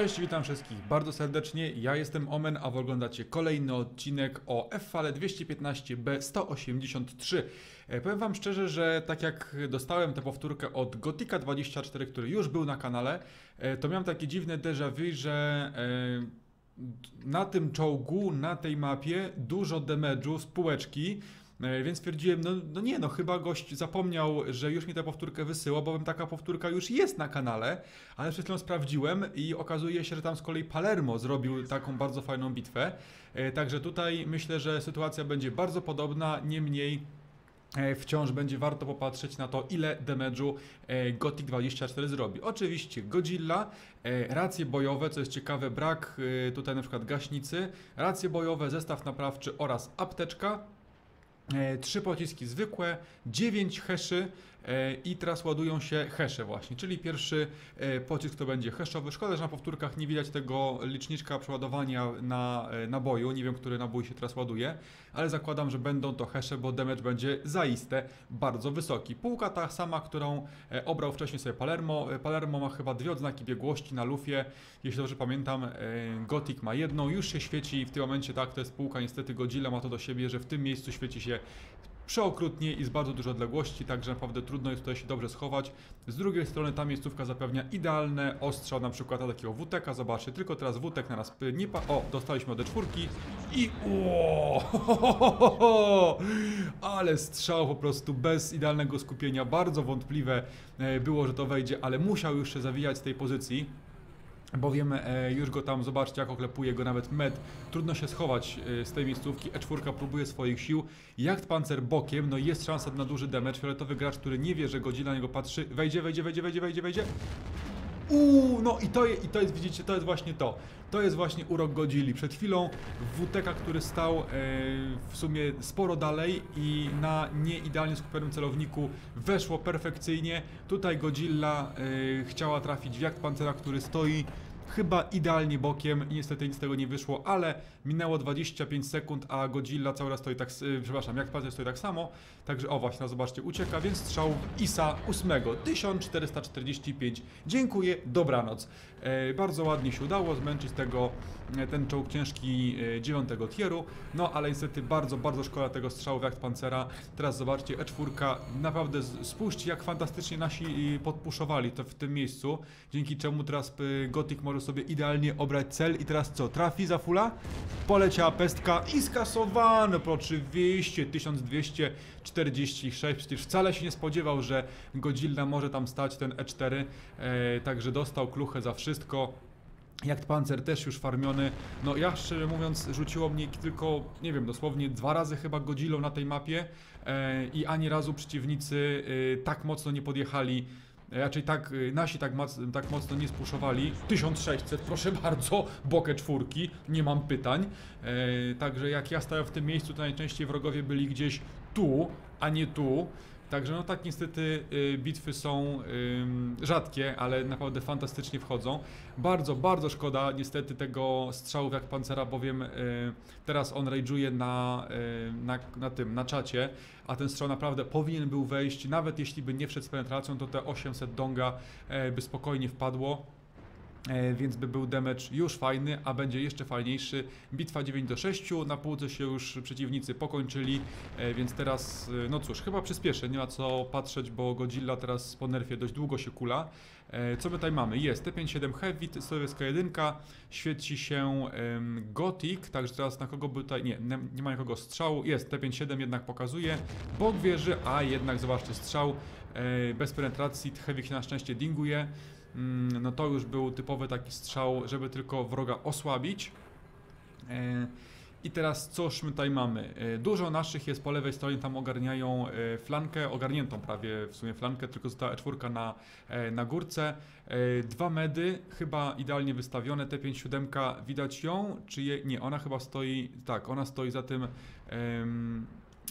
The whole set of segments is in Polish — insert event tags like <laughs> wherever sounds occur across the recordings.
Cześć, witam wszystkich bardzo serdecznie. Ja jestem Omen, a wy oglądacie kolejny odcinek o F-Fale 215B183. E, Powiem wam szczerze, że tak jak dostałem tę powtórkę od Gotika24, który już był na kanale, e, to miałem takie dziwne déjà vu, że e, na tym czołgu, na tej mapie dużo damage'u z półeczki, więc stwierdziłem, no, no nie, no chyba gość zapomniał, że już mi tę powtórkę wysyła, bowiem taka powtórka już jest na kanale, ale przed chwilą sprawdziłem i okazuje się, że tam z kolei Palermo zrobił taką bardzo fajną bitwę. E, Także tutaj myślę, że sytuacja będzie bardzo podobna, niemniej e, wciąż będzie warto popatrzeć na to, ile damage'u e, Gothic 24 zrobi. Oczywiście Godzilla, e, racje bojowe, co jest ciekawe, brak e, tutaj na przykład gaśnicy, racje bojowe, zestaw naprawczy oraz apteczka. E, Trzy pociski zwykłe, 9 heszy i teraz ładują się hesze właśnie, czyli pierwszy e, pocisk to będzie heszowy. Szkoda, że na powtórkach nie widać tego liczniczka przeładowania na e, naboju, nie wiem, który nabój się teraz ładuje, ale zakładam, że będą to hesze, bo damage będzie zaiste bardzo wysoki. Półka ta sama, którą e, obrał wcześniej sobie Palermo. E, Palermo ma chyba dwie odznaki biegłości na lufie, jeśli dobrze pamiętam, e, Gothic ma jedną, już się świeci w tym momencie, tak, to jest półka, niestety Godzilla ma to do siebie, że w tym miejscu świeci się przeokrutnie i z bardzo dużej odległości, także naprawdę trudno jest tutaj się dobrze schować. Z drugiej strony ta miejscówka zapewnia idealne ostrzał, na przykład takiego WTK, zobaczcie, tylko teraz WTK na nas nie pa... O, dostaliśmy od czwórki i Ło! <laughs> Ale strzał po prostu bez idealnego skupienia, bardzo wątpliwe e, było, że to wejdzie, ale musiał już się zawijać z tej pozycji. Bowiem e, już go tam, zobaczcie jak oklepuje go nawet med. Trudno się schować e, z tej miejscówki. E4 próbuje swoich sił. Jacht pancer bokiem, no jest szansa na duży damage. Fioletowy gracz, który nie wie, że Godzilla na niego patrzy. Wejdzie, wejdzie, wejdzie, wejdzie, wejdzie, wejdzie. Uuu, no i to, i to jest, widzicie, to jest właśnie to. To jest właśnie urok Godzilli. Przed chwilą WTK, który stał e, w sumie sporo dalej i na nieidealnie skupionym celowniku weszło perfekcyjnie. Tutaj Godzilla e, chciała trafić w jakt pancera, który stoi chyba idealnie bokiem i niestety nic z tego nie wyszło, ale minęło 25 sekund, a Godzilla cały raz stoi tak, s- y, przepraszam, jak pancer stoi tak samo, także o właśnie, no zobaczcie, ucieka, więc strzał ISA 8, 1445. Dziękuję, dobranoc. E, bardzo ładnie się udało zmęczyć tego, e, ten czołg ciężki e, 9 tieru, no ale niestety bardzo, bardzo szkoda tego strzału w pancera. Teraz zobaczcie, E4, naprawdę spójrzcie jak fantastycznie nasi y, podpuszowali to w tym miejscu, dzięki czemu teraz y, Gothic może sobie idealnie obrać cel i teraz co, trafi za fula? Poleciała pestka i skasowano, oczywiście 1246, przecież wcale się nie spodziewał, że Godzilla może tam stać ten E4, e, także dostał kluchę za wszystko. Jak pancer też już farmiony. No ja szczerze mówiąc rzuciło mnie tylko, nie wiem, dosłownie dwa razy chyba Godzillą na tej mapie e, i ani razu przeciwnicy e, tak mocno nie podjechali. Raczej tak, e, nasi tak, moc, tak mocno nie spuszowali. 1600, proszę <laughs> bardzo, bokę czwórki, nie mam pytań. E, także jak ja stałem w tym miejscu, to najczęściej wrogowie byli gdzieś tu, a nie tu. Także no tak niestety y, bitwy są rzadkie, ale naprawdę fantastycznie wchodzą. Bardzo, bardzo szkoda niestety tego strzału jak pancera, bowiem y, teraz on rage'uje na, y, na, na tym, na czacie, a ten strzał naprawdę powinien był wejść, nawet jeśli by nie wszedł z penetracją, to te 800 donga y, by spokojnie wpadło. E, więc by był damage już fajny, a będzie jeszcze fajniejszy. Bitwa 9 do 6, na półce się już przeciwnicy pokończyli, e, więc teraz, e, no cóż, chyba przyspieszę, nie ma co patrzeć, bo Godzilla teraz po nerfie dość długo się kula. Co my tutaj mamy? Jest T57 Heavy, sowiecka jedynka, świeci się Gothic, także teraz na kogo by tutaj, nie, nie, ma nikogo strzału, jest T57 jednak pokazuje, bok wieży, a jednak zobaczcie strzał bez penetracji, Heavy się na szczęście dinguje. Mm, no to już był typowy taki strzał, żeby tylko wroga osłabić. E, I teraz cóż my tutaj mamy? E, Dużo naszych jest po lewej stronie, tam ogarniają e, flankę, ogarniętą prawie w sumie flankę, tylko została czwórka na, na górce. Dwa medy, chyba idealnie wystawione, T57, widać ją, czy je, nie, ona chyba stoi, tak, ona stoi za tym,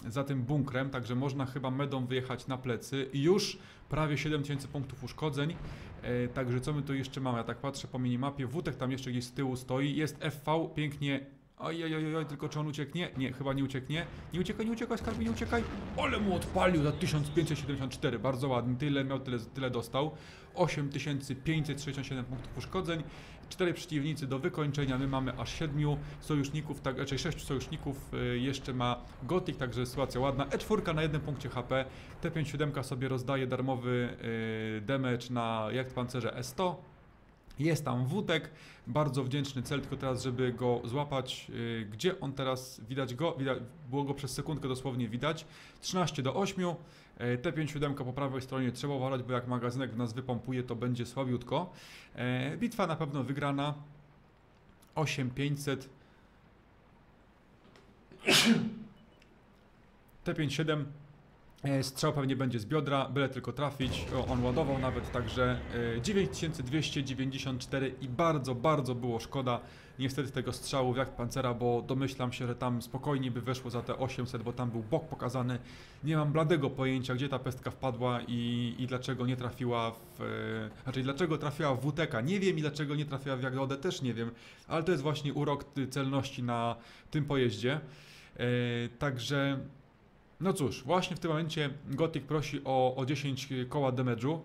za tym bunkrem, także można chyba medą wyjechać na plecy. I Już prawie 7000 punktów uszkodzeń. E, także co my tu jeszcze mamy? Ja tak patrzę po minimapie. Wutek tam jeszcze gdzieś z tyłu stoi. Jest FV, pięknie Oj, oj, oj, oj, tylko czy on ucieknie? Nie, chyba nie ucieknie. Nie uciekaj, nie uciekaj, skarbie, nie uciekaj. Ale mu odpalił za 1574, bardzo ładny. Tyle miał, tyle, tyle dostał. 8567 punktów uszkodzeń. Cztery przeciwnicy do wykończenia. My mamy aż siedmiu sojuszników, tak, raczej sześciu sojuszników. y, Jeszcze ma Gothic, także sytuacja ładna. E4 na jednym punkcie HP. T57 sobie rozdaje darmowy y, damage na Jagdpancerze E100. Jest tam Wutek, bardzo wdzięczny cel, tylko teraz, żeby go złapać. Yy, Gdzie on teraz, widać go, widać, było go przez sekundkę dosłownie widać. 13 do 8, yy, T57 po prawej stronie trzeba uważać, bo jak magazynek w nas wypompuje, to będzie słabiutko. Yy, Bitwa na pewno wygrana. 8500. T57 E, Strzał pewnie będzie z biodra, byle tylko trafić. On ładował nawet, także e, 9294 i bardzo, bardzo było szkoda niestety tego strzału w jak pancera, bo domyślam się, że tam spokojnie by weszło za te 800, bo tam był bok pokazany. Nie mam bladego pojęcia, gdzie ta pestka wpadła i, i dlaczego nie trafiła w... E, znaczy, dlaczego trafiła w WTK. Nie wiem i dlaczego nie trafiła w Jagdodę, też nie wiem, ale to jest właśnie urok celności na tym pojeździe. E, także no cóż, właśnie w tym momencie Gothic prosi o, o 10 koła damage'u.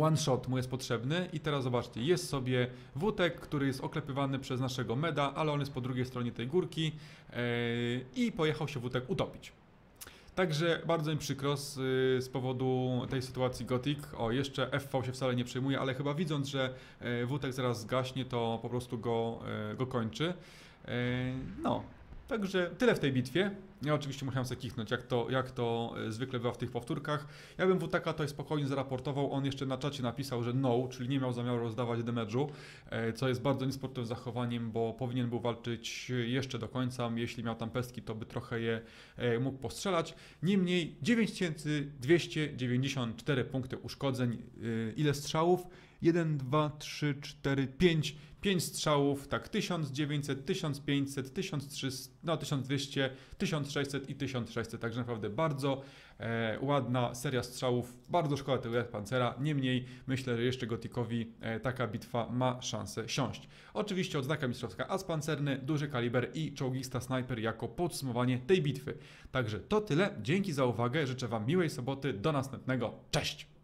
One shot mu jest potrzebny i teraz zobaczcie, jest sobie wutek, który jest oklepywany przez naszego meda, ale on jest po drugiej stronie tej górki yy, i pojechał się wutek utopić. Także bardzo mi przykro z, z powodu tej sytuacji Gothic. O, jeszcze FV się wcale nie przejmuje, ale chyba widząc, że e, wutek zaraz zgaśnie, to po prostu go, e, go kończy. No, Także tyle w tej bitwie. Ja oczywiście musiałem sobie kichnąć, jak to, jak to e, zwykle bywa w tych powtórkach. Ja bym WTK to spokojnie zaraportował. On jeszcze na czacie napisał, że no, czyli nie miał zamiaru rozdawać damage'u, e, co jest bardzo niesportowym zachowaniem, bo powinien był walczyć jeszcze do końca. Jeśli miał tam pestki, to by trochę je e, mógł postrzelać. Niemniej 9294 punkty uszkodzeń. Ile strzałów? 1, 2, 3, 4, 5. 5 strzałów, tak 1900, 1500, 1300, no 1200, 1600 i 1600, także naprawdę bardzo e, ładna seria strzałów, bardzo szkoda tego Pancera, niemniej myślę, że jeszcze Gotikowi e, taka bitwa ma szansę siąść. Oczywiście odznaka mistrzowska as pancerny, duży kaliber i czołgista snajper jako podsumowanie tej bitwy. Także to tyle, dzięki za uwagę, życzę Wam miłej soboty, do następnego, cześć!